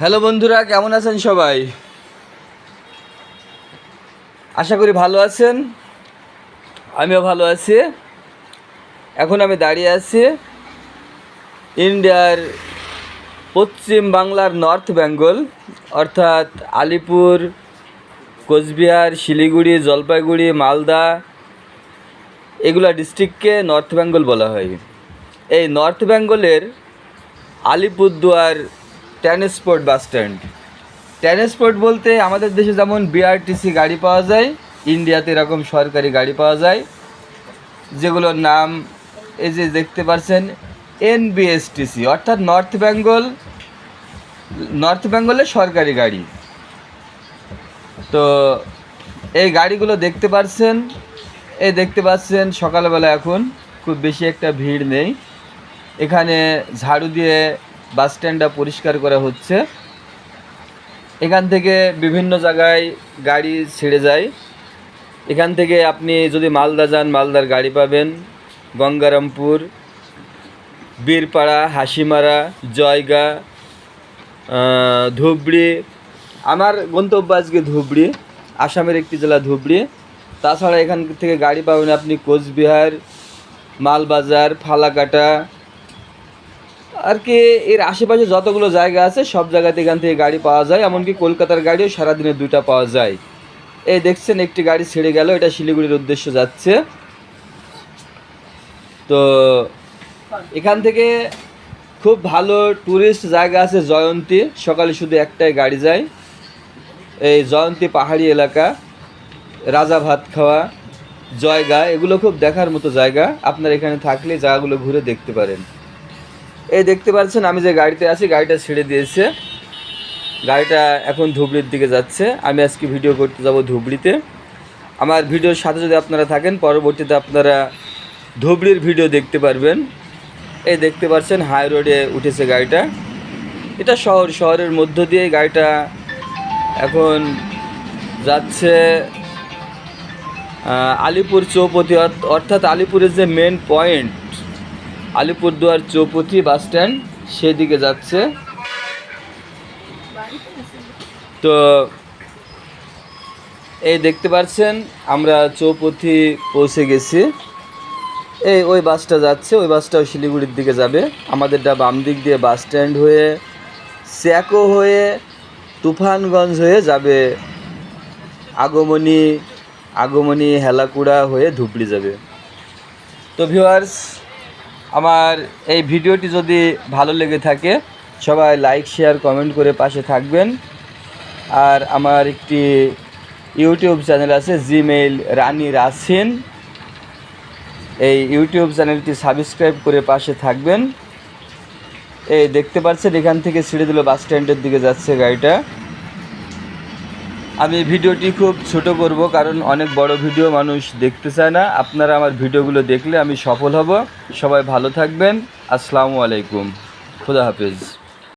Hello বন্ধুরা, কেমন আছেন সবাই? আশা করি ভালো আছেন। আমিও ভালো আছি। এখন আমি দাঁড়িয়ে আছি ইন্ডিয়ার পশ্চিম বাংলার নর্থ বেঙ্গল, অর্থাৎ আলিপুর, কোচবিহার, শিলিগুড়ি, জলপাইগুড়ি, মালদা, এগুলা ডিস্ট্রিক্টকে নর্থ বেঙ্গল বলা হয়। এই নর্থ বেঙ্গলের Alipurduar transport bus stand transport বলতে আমাদের দেশে যেমন বিআরটিসি গাড়ি পাওয়া যায় ইন্ডিয়াতে এরকম সরকারি গাড়ি পাওয়া যায়, যেগুলোর নাম এই যে দেখতে পাচ্ছেন এনবিএসটিসি অর্থাৎ নর্থ বেঙ্গল নর্থ বেঙ্গলের সরকারি গাড়ি। তো এই গাড়িগুলো দেখতে পাচ্ছেন এই দেখতে পাচ্ছেন সকালবেলা এখন, খুব বেশি একটা ভিড় নেই। এখানে ঝাড়ু দিয়ে বাস স্ট্যান্ডটা পরিষ্কার করা হচ্ছে। এখান থেকে বিভিন্ন জায়গায় গাড়ি ছেড়ে যায়। এখান থেকে আপনি যদি মালদা যান, মালদার গাড়ি পাবেন। গঙ্গারামপুর, বীরপাড়া, হাসিমারা, জয়গা ধুবড়ি। আমার গন্তব্য আজকে ধুবড়ি, আসামের একটি জেলা ধুবড়ি। তাছাড়া এখান থেকে গাড়ি পাবেন আপনি কোচবিহার, মালবাজার, ফালাকাটা আর কি, এর আশেপাশে যতগুলো জায়গা আছে, সব জায়গাতে এখান থেকে গাড়ি পাওয়া যায়। এমনকি কলকাতার গাড়িও সারাদিনে দুইটা পাওয়া যায়। এই দেখছেন, একটি গাড়ি ছেড়ে গেল, এটা শিলিগুড়ির উদ্দেশ্যে যাচ্ছে। তো, এখান থেকে খুব ভালো ট্যুরিস্ট জায়গা আছে জয়ন্তী। সকালে শুধু একটাই গাড়ি যায়। এই জয়ন্তী পাহাড়ি এলাকা, রাজা ভাত খাওয়া, জয়গা, এগুলো খুব দেখার মতো জায়গা। আপনার এখানে থাকলে জায়গাগুলো ঘুরে দেখতে পারেন। এই দেখতে পাচ্ছেন, আমি যে গাড়িতে আছি, গাড়িটা ছেড়ে দিয়েছে। গাড়িটা এখন ধুবড়ির দিকে যাচ্ছে। আমি আজকে ভিডিও করতে যাব ধুবড়িতে। আমার ভিডিওর সাথে যদি আপনারা থাকেন, পরবর্তীতে আপনারা ধুবড়ির ভিডিও দেখতে পারবেন। এই দেখতে পাচ্ছেন হাই রোডে উঠেছে গাড়িটা। এটা শহর, শহরের মধ্য দিয়ে গাড়িটা এখন যাচ্ছে আলিপুর চৌপতি অর্থাৎ আলিপুরের যে main point Alipurduar Chowpathi bus stand সেদিকে যাচ্ছে। তো এই দেখতে পাচ্ছেন, আমরা চৌপথি পৌঁছে গেছি। এই ওই বাসটা যাচ্ছে, ওই বাসটাও শিলিগুড়ির দিকে যাবে। আমাদেরটা বাম দিক দিয়ে বাস স্ট্যান্ড হয়ে, স্যাকো হয়ে, তুফানগঞ্জ হয়ে যাবে। আগমনী আগমনী হেলাকুড়া হয়ে ধুবড়ি যাবে। তো ভিউয়ার্স আমার এই ভিডিওটি যদি ভালো লেগে থাকে, সবাই লাইক শেয়ার কমেন্ট করে পাশে থাকবেন। আর আমার একটি ইউটিউব চ্যানেল আছে জিমেইল রানী রাসিন। এই ইউটিউব চ্যানেলটি সাবস্ক্রাইব করে পাশে থাকবেন। এই দেখতে পাচ্ছেন, এখান থেকে ছেড়ে দিল বাস স্ট্যান্ডের দিকে যাচ্ছে গাড়িটা। আমি ভিডিওটি খুব ছোট করব কারণ অনেক বড় ভিডিও মানুষ দেখতে চায় না। আপনারা আমার ভিডিওগুলো দেখলে আমি সফল হব। সবাই ভালো থাকবেন। আসসালামু আলাইকুম। খুদা হাফিজ।